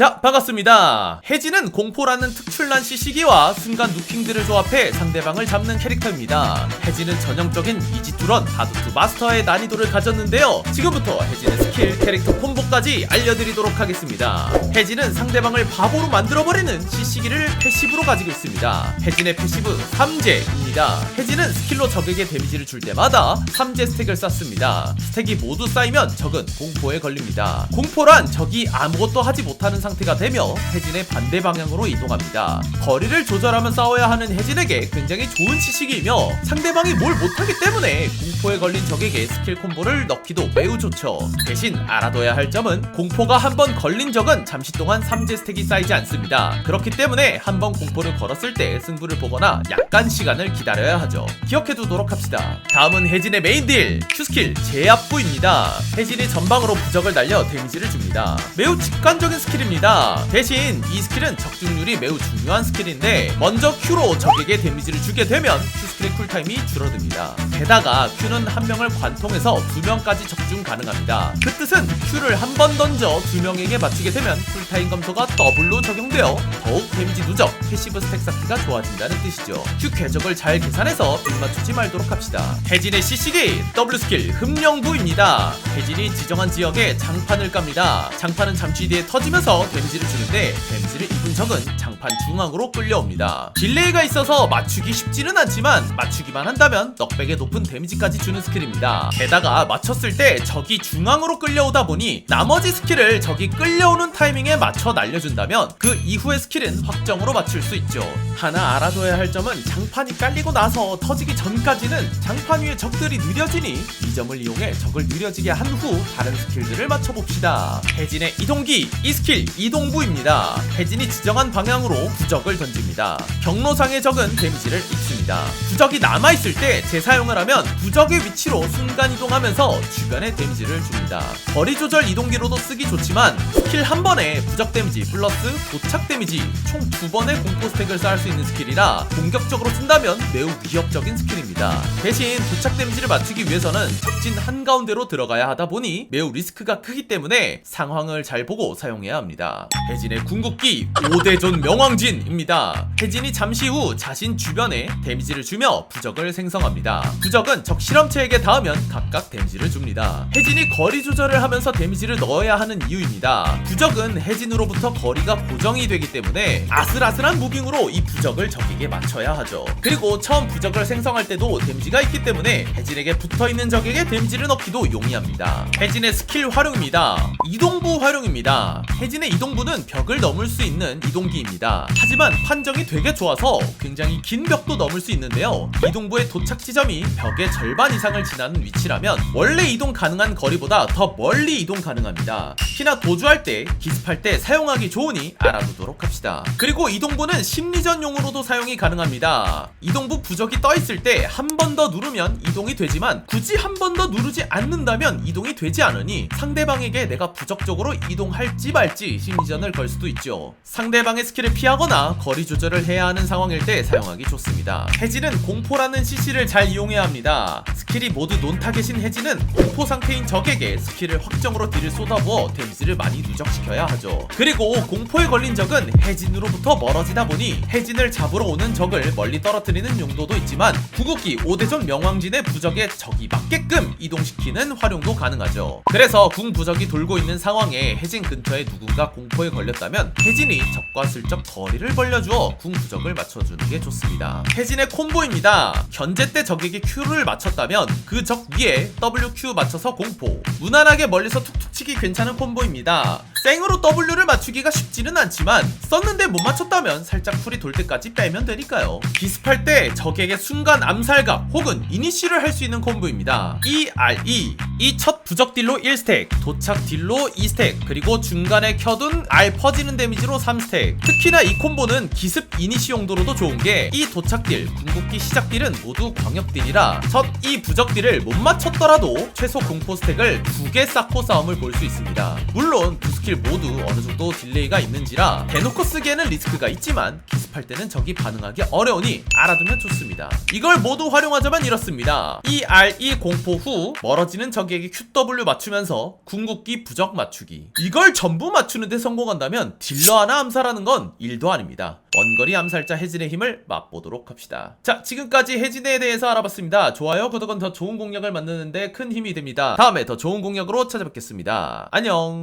자, 반갑습니다. 해지는 공포라는 특출난 CC기와 순간 누킹들을 조합해 상대방을 잡는 캐릭터입니다. 해지는 전형적인 이지투런 하드투 마스터의 난이도를 가졌는데요. 지금부터 해지의 스킬, 캐릭터 콤보까지 알려드리도록 하겠습니다. 해지는 상대방을 바보로 만들어버리는 CC기를 패시브로 가지고 있습니다. 해진의 패시브 3제 입니다. 해지는 스킬로 적에게 데미지를 줄 때마다 3제 스택을 쌓습니다. 스택이 모두 쌓이면 적은 공포에 걸립니다. 공포란 적이 아무것도 하지 못하는 상태가 되며 해진의 반대 방향으로 이동합니다. 거리를 조절하며 싸워야 하는 해진에게 굉장히 좋은 시식이며 상대방이 뭘 못하기 때문에 공포에 걸린 적에게 스킬 콤보를 넣기도 매우 좋죠. 대신 알아둬야 할 점은 공포가 한번 걸린 적은 잠시 동안 3제 스택이 쌓이지 않습니다. 그렇기 때문에 한번 공포를 걸었을 때 승부를 보거나 약간 시간을 기다려야 하죠. 기억해두도록 합시다. 다음은 해진의 메인 딜 Q스킬 제압부입니다. 해진이 전방으로 부적을 날려 데미지를 줍니다. 매우 직관적인 스킬입니다. 대신 이 스킬은 적중률이 매우 중요한 스킬인데 먼저 Q로 적에게 데미지를 주게 되면 Q스킬의 쿨타임이 줄어듭니다. 게다가 Q는 한 명을 관통해서 두 명까지 적중 가능합니다. 그 뜻은 Q를 한 번 던져 두 명에게 맞추게 되면 쿨타임 감소가 더블로 적용되어 더욱 데미지 누적, 패시브 스택 쌓기가 좋아진다는 뜻이죠. Q 궤적을 잘 계산해서 빗 맞추지 말도록 합시다. 해진의 CC기 W 스킬 흠령부입니다. 해진이 지정한 지역에 장판을 깝니다. 장판은 잠시 뒤에 터지면서 데미지를 주는데 데미지를 입은 적은 장판 중앙으로 끌려옵니다. 딜레이가 있어서 맞추기 쉽지는 않지만 맞추기만 한다면 넉백의 높은 데미지까지 주는 스킬입니다. 게다가 맞췄을 때 적이 중앙으로 끌려오다 보니 나머지 스킬을 적이 끌려오는 타이밍에 맞춰 날려준다면 그 이후의 스킬은 확정으로 맞출 수 있죠. 하나 알아둬야 할 점은 장판이 깔리 고 나서 터지기 전까지는 장판 위에 적들이 느려지니 이 점을 이용해 적을 느려지게 한 후 다른 스킬들을 맞춰봅시다. 해진의 이동기 이 스킬 이동부입니다. 해진이 지정한 방향으로 부적을 던집니다. 경로상의 적은 데미지를 입 습니다. 부적이 남아있을 때 재사용을 하면 부적의 위치로 순간 이동하면서 주변에 데미지를 줍니다. 거리 조절 이동기로도 쓰기 좋지만 스킬 한 번에 부적 데미지 플러스 도착 데미지 총 두 번의 공포 스택을 쌓을 수 있는 스킬이라 공격적으로 쓴다면 매우 위협적인 스킬입니다. 대신 도착 데미지를 맞추기 위해서는 적진 한가운데로 들어가야 하다 보니 매우 리스크가 크기 때문에 상황을 잘 보고 사용해야 합니다. 혜진의 궁극기 5대존 명왕진입니다. 혜진이 잠시 후 자신 주변에 데미지를 주며 부적을 생성합니다. 부적은 적 실험체에게 닿으면 각각 데미지를 줍니다. 혜진이 거리 조절을 하면서 데미지를 넣어야 하는 이유입니다. 부적은 혜진으로부터 거리가 고정이 되기 때문에 아슬아슬한 무빙으로 이 부적을 적에게 맞춰야 하죠. 그리고 처음 부적을 생성할 때도 데미지가 있기 때문에 혜진에게 붙어있는 적에게 데미지를 넣기도 용이합니다. 혜진의 스킬 활용입니다. 이동부 활용입니다. 혜진의 이동부는 벽을 넘을 수 있는 이동기입니다. 하지만 판정이 되게 좋아서 굉장히 긴 벽도 넘을 수 있는데요. 이동부의 도착 지점이 벽의 절반 이상을 지나는 위치라면 원래 이동 가능한 거리보다 더 멀리 이동 가능합니다. 특히나 도주할 때, 기습할 때 사용하기 좋으니 알아두도록 합시다. 그리고 이동부는 심리전용으로도 사용이 가능합니다. 이동부 부적이 떠 있을 때 한 번 더 누르면 이동이 되지만 굳이 한 번 더 누르지 않는다면 이동이 되지 않으니 상대방에게 내가 부적적으로 이동할지 말지 심리전을 걸 수도 있죠. 상대방의 스킬을 피하거나 거리 조절을 해야 하는 상황일 때 사용하기 좋습니다. 해지는 공포라는 CC를 잘 이용해야 합니다. 스킬이 모두 논타겟인 해지는 공포 상태인 적에게 스킬을 확정으로 딜을 쏟아부어 데미지를 많이 누적시켜야 하죠. 그리고 공포에 걸린 적은 해진으로부터 멀어지다 보니 해진을 잡으러 오는 적을 멀리 떨어뜨리는 용도도 있지만 구국기 5대전 명왕진의 부적에 적이 맞게끔 이동시키는 활용도 가능하죠. 그래서 궁 부적이 돌고 있는 상황에 해진 근처에 누군가 공포에 걸렸다면 해진이 적과 슬쩍 거리를 벌려주어 궁 부적을 맞춰주는 게 좋습니다. 해진 의 콤보입니다. 견제 때 적에게 Q를 맞췄다면 그 적 위에 WQ 맞춰서 공포. 무난하게 멀리서 툭툭 치기 괜찮은 콤보입니다. 생으로 W를 맞추기가 쉽지는 않지만 썼는데 못 맞췄다면 살짝 풀이 돌 때까지 빼면 되니까요. 기습할 때 적에게 순간 암살각 혹은 이니시를 할 수 있는 콤보입니다. ERE 이 첫 부적 딜로 1스택, 도착 딜로 2스택, 그리고 중간에 켜둔 R 퍼지는 데미지로 3스택. 특히나 이 콤보는 기습 이니시 용도로도 좋은 게 이 도착 딜, 궁극기 시작 딜은 모두 광역 딜이라 첫 이 부적 딜을 못 맞췄더라도 최소 공포 스택을 두 개 쌓고 싸움을 볼 수 있습니다. 물론 두 스킬 모두 어느 정도 딜레이가 있는지라 대놓고 쓰기에는 리스크가 있지만 기습 연습할 때는 적이 반응하기 어려우니 알아두면 좋습니다. 이걸 모두 활용하자면 이렇습니다. ERE 공포 후 멀어지는 적에게 QW 맞추면서 궁극기 부적 맞추기. 이걸 전부 맞추는데 성공한다면 딜러 하나 암살하는 건 일도 아닙니다. 원거리 암살자 혜진의 힘을 맛보도록 합시다. 자, 지금까지 혜진에 대해서 알아봤습니다. 좋아요, 구독은 더 좋은 공략을 만드는데 큰 힘이 됩니다. 다음에 더 좋은 공략으로 찾아뵙겠습니다. 안녕.